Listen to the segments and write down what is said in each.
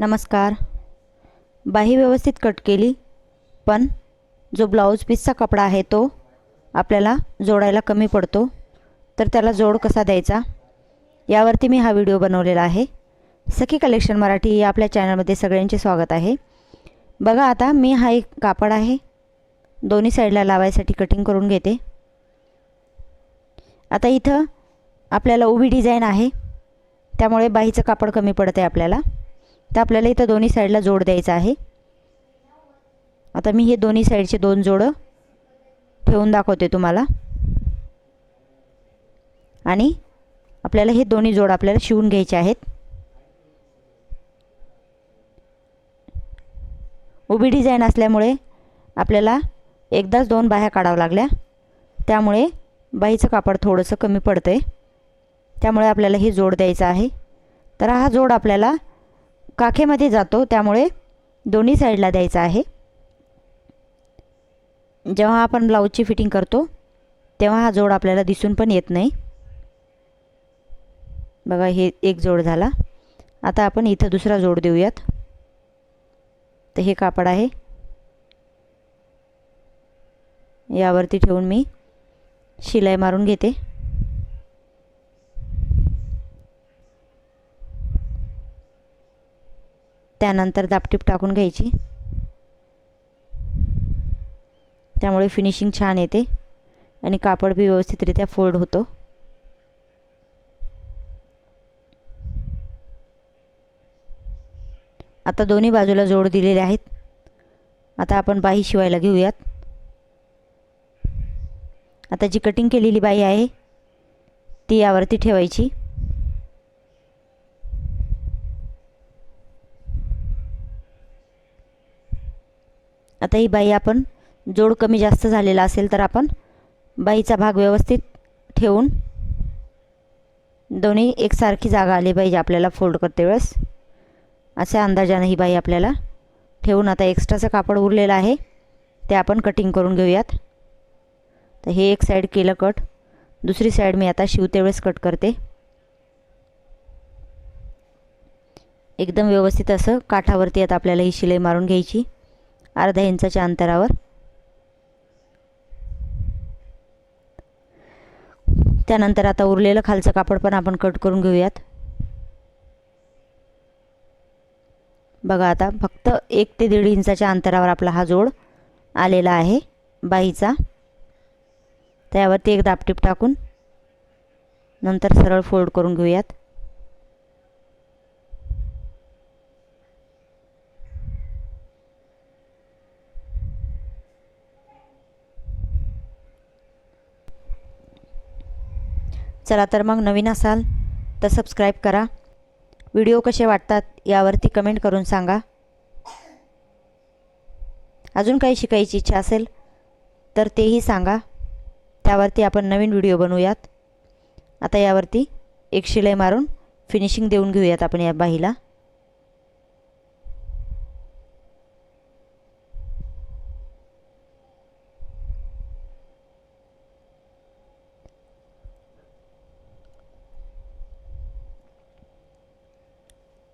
नमस्कार. बाही व्यवस्थित कट केली पण जो ब्लाऊज पीसचा कपडा आहे तो आपल्याला जोडायला कमी पडतो. तर त्याला जोड कसा द्यायचा? यावरती मी हा व्हिडिओ बनवलेला आहे. सखी कलेक्शन मराठी या आपल्या चॅनलमध्ये सगळ्यांचे स्वागत आहे. बघा आता मी हा एक कापड आहे. दोन्ही साईडला लावायसाठी कटिंग करून घेते. आता इथं आपल्याला उभी डिझाईन आहे. त्यामुळे बाहीचं कापड कमी पडतं आहे आपल्याला. तर आपल्याला इथं दोन्ही साईडला जोड द्यायचा आहे. आता मी हे दोन्ही साईडचे दोन जोडं ठेवून दाखवते तुम्हाला. आणि आपल्याला हे दोन्ही जोड आपल्याला शिवून घ्यायचे आहेत. उभी डिझाईन असल्यामुळे आपल्याला एकदाच दोन बाह्या काढावं लागल्या. त्यामुळे बाईचं कापड थोडंसं कमी पडतं आहे त्यामुळे आपल्याला हे जोड द्यायचं आहे. तर हा जोड आपल्याला काखेमध्ये जातो त्यामुळे दोन्ही साईडला द्यायचा आहे. जेव्हा आपण ब्लाऊजची फिटिंग करतो तेव्हा हा जोड आपल्याला दिसून पण येत नाही. बघा हे एक जोड झाला. आता आपण इथं दुसरा जोड देऊयात. तर हे कापड आहे. यावरती ठेवून मी शिलाई मारून घेते. त्यानंतर दापटीप टाकून घ्यायची. त्यामुळे फिनिशिंग छान येते. आणि कापड बी व्यवस्थितरित्या फोल्ड होतो. आता दोन्ही बाजूला जोड दिलेले आहेत. आता आपण बाही शिवायला घेऊयात. आता जी कटिंग केलेली बाई आहे ती यावरती ठेवायची. आता ही बाई आपण जोड कमी जास्त झालेला असेल तर आपण बाईचा भाग व्यवस्थित ठेवून दोन्ही एकसारखी जागा आली पाहिजे आपल्याला फोल्ड करते वेळेस. अशा अंदाजानं ही बाई आपल्याला ठेवून आता एक्स्ट्राचं कापड उरलेलं आहे. ते आपण कटिंग करून घेऊयात. तर हे एक साईड केलं कट दुसरी साईड मी आता शिवते वेळेस कट करते. एकदम व्यवस्थित असं काठावरती आता आपल्याला ही शिलाई मारून घ्यायची. अर्ध्या इंचाच्या अंतरावर. त्यानंतर आता उरलेलं खालचं कापड पण आपण कट करून घेऊयात. बघा आता फक्त एक ते दीड इंचाच्या अंतरावर आपला हा जोड आलेला आहे बाईचा. त्यावरती एक दापटीप टाकून नंतर सरळ फोल्ड करून घेऊयात. चला तर मग नवीन असाल तर सबस्क्राईब करा. व्हिडिओ कसे वाटतात यावरती कमेंट करून सांगा. अजून काही शिकायची इच्छा असेल तर तेही सांगा. त्यावरती आपण नवीन व्हिडिओ बनवूयात. आता यावरती एक शिलाई मारून फिनिशिंग देऊन घेऊयात आपण या बाहीला.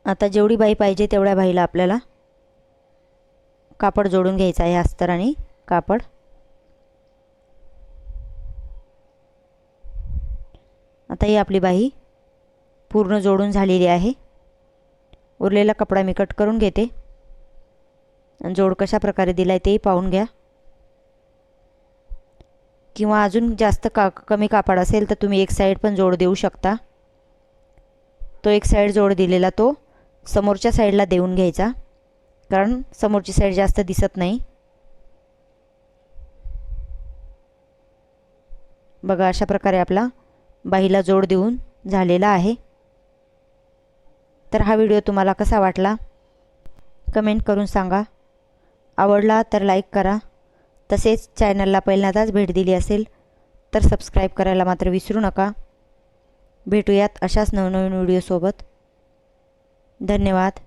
आता जेवढी बाई पाहिजे तेवढ्या बाईला आपल्याला कापड जोडून घ्यायचं आहे अस्तर आणि कापड. आता ही आपली बाही पूर्ण जोडून झालेली आहे. उरलेला कपडा मी कट करून घेते. आणि जोड कशा प्रकारे दिला आहे तेही पाहून घ्या. किंवा अजून जास्त का कमी कापड असेल तर तुम्ही एक साईड पण जोड देऊ शकता. तो एक साईड जोड दिलेला तो समोरच्या साईडला देऊन घ्यायचा. कारण समोरची साईड जास्त दिसत नाही. बघा अशा प्रकारे आपला बाईला जोड देऊन झालेला आहे. तर हा व्हिडिओ तुम्हाला कसा वाटला? कमेंट करून सांगा. आवडला तर लाईक करा. तसेच चॅनलला पहिल्यांदाच भेट दिली असेल तर सबस्क्राईब करायला मात्र विसरू नका. भेटूयात अशाच नवनवीन व्हिडिओसोबत. धन्यवाद.